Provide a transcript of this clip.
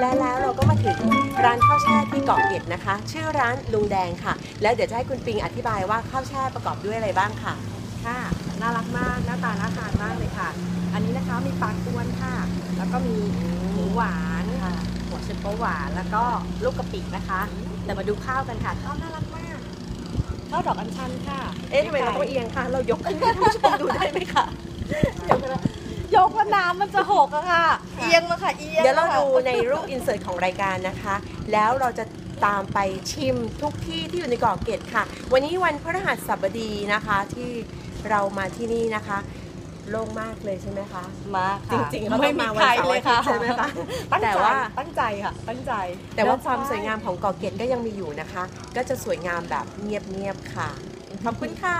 และแล้วเราก็มาถึงร้านข้าวแช่ที่เกาะเกร็ดนะคะ ชื่อร้านลุงแดงค่ะ แล้วเดี๋ยวจะให้คุณปิงอธิบายว่าข้าวแช่ประกอบด้วยอะไรบ้างค่ะ ค่ะ น่ารักมาก หน้าตาน่าทานมากเลยค่ะ อันนี้นะคะมีปลากวนค่ะ แล้วก็มีหมูหวานค่ะหัวเชฟโปหวาน แล้วก็ลูกกะปินะคะ แต่มาดูข้าวกันค่ะ ข้าวน่ารักมาก ข้าวดอกอัญชันค่ะ เอ๊ะทำไมเราต้องเอียงคะ เรายกขึ้นให้ท่านผู้ชมดูได้ไหมคะ ยกว่าน้ำมันจะหกอะค่ะ เอียงมาค่ะเอียงเดี๋ยวเราดูในรูปอินเสิร์ตของรายการนะคะ แล้วเราจะตามไปชิมทุกที่ที่อยู่ในเกาะเกร็ดค่ะ วันนี้วันพฤหัสบดีนะคะที่เรามาที่นี่นะคะ โล่งมากเลยใช่ไหมคะมาจค่ะริงๆเราต้ไม่องมีมาใครวันเสาร์เลยค่ะอาทิตย์ใช่ไหมคะตั้งแต่ใจว่า ตั้งใจค่ะ ตั้งใจแต่ว่าความสวยงามของเกาะเกร็ดก็ยังมีอยู่นะคะ ก็จะสวยงามแบบเงียบๆค่ะ ขอบคุณค่ะ